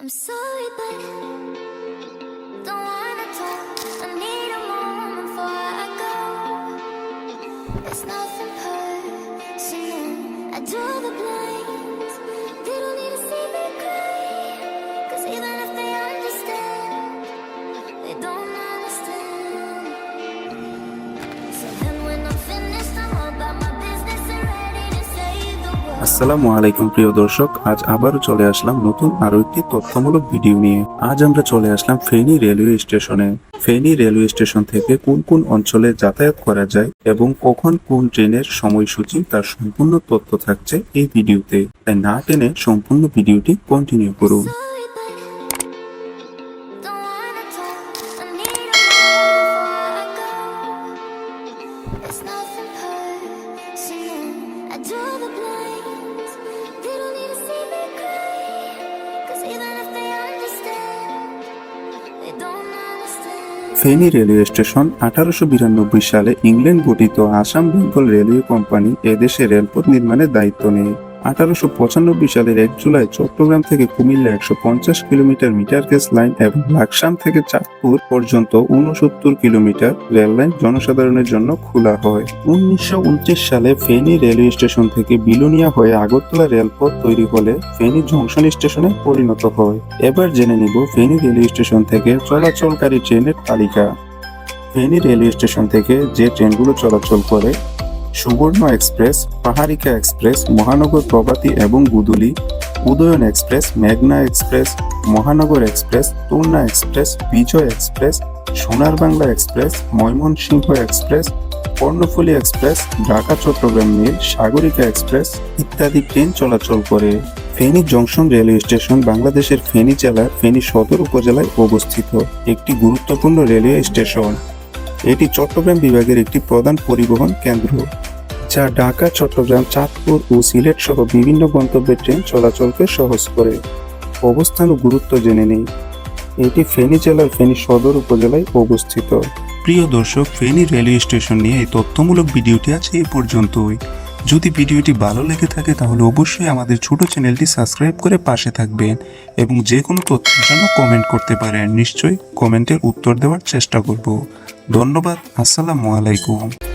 I'm sorry, but don't wanna talk. I need a moment before I go. It's nothing আসসালামু আলাইকুম প্রিয় দর্শক আজ আবারও চলে আসলাম নতুন আরও একটি তথ্যমূলক ভিডিও নিয়ে। আজ আমরা চলে আসলাম ফেনী রেলওয়ে স্টেশনে। ফেনী রেলওয়ে স্টেশন থেকে কোন কোন অঞ্চলে যাতায়াত করা যায় এবং কখন কোন ট্রেনের সময়সূচি তার সম্পূর্ণ তথ্য থাকছে এই ভিডিওতে। তাই না টেনে সম্পূর্ণ ভিডিওটি কন্টিনিউ করুন। Sorry, but Feni railway station আঠারোশো বিরানব্বই সালে ইংল্যান্ড গঠিত আসাম বেঙ্গল রেলওয়ে কোম্পানি এদেশে রেলপথ নির্মাণের দায়িত্ব নেয়। আঠারোশো পঁচানব্বই সালের এক জুলাই চট্টগ্রাম থেকে কুমিল্লা একশো পঞ্চাশ কিলোমিটার মিটার গেজ লাইন এবং লাকসাম থেকে চাঁদপুর পর্যন্ত উনসত্তর কিলোমিটার রেল লাইন জনসাধারণের জন্য খোলা হয়। উনিশশো উনত্রিশ সালে ফেনী রেলওয়ে স্টেশন থেকে বিলোনিয়া হয়ে আগরতলা রেলপথ তৈরি হলে ফেনী জংশন স্টেশনে পরিণত হয়। এবার জেনে নিব ফেনী রেলওয়ে স্টেশন থেকে চলাচলকারী ট্রেনের তালিকা। ফেনী রেলওয়ে স্টেশন থেকে যে ট্রেনগুলো চলাচল করে সুবর্ণ এক্সপ্রেস, পাহাড়িকা এক্সপ্রেস, মহানগর প্রভাতী এবং গুদুলি, উদয়ন এক্সপ্রেস, মেঘনা express, Mahanagar express Turna express, Bijoy express, Sonar Bangla express, Mymensingh express, Karnaphuli express, Dhaka, Chattogram mail Sagarika express ইত্যাদি ট্রেন চলাচল করে। ফেনী জংশন রেলওয়ে স্টেশন বাংলাদেশের ফেনী জেলার ফেনী সদর উপজেলায় অবস্থিত একটি গুরুত্বপূর্ণ রেলওয়ে স্টেশন। এটি চট্টগ্রাম বিভাগের একটি প্রধান পরিবহন কেন্দ্র। যা ঢাকা, চট্টগ্রাম, চাঁদপুর ও সিলেট সহ বিভিন্ন গন্তব্যে ট্রেন চলাচলকে সহজ করে। অবস্থান ও গুরুত্ব জেনে নেই এটি ফেনী জেলার ফেনী সদর উপজেলায় অবস্থিত। প্রিয় দর্শক, ফেনী রেলওয়ে স্টেশন নিয়ে এই তথ্যমূলক ভিডিওটি আছে এই পর্যন্তই। যদি ভিডিওটি ভালো লেগে থাকে, তাহলে অবশ্যই আমাদের ছোট চ্যানেলটি সাবস্ক্রাইব করে পাশে থাকবেন এবং যে কোনো তথ্যের জন্য কমেন্ট করতে পারেন। নিশ্চয়ই কমেন্টের উত্তর দেওয়ার চেষ্টা করব। ধন্যবাদ, আসসালামু আলাইকুম।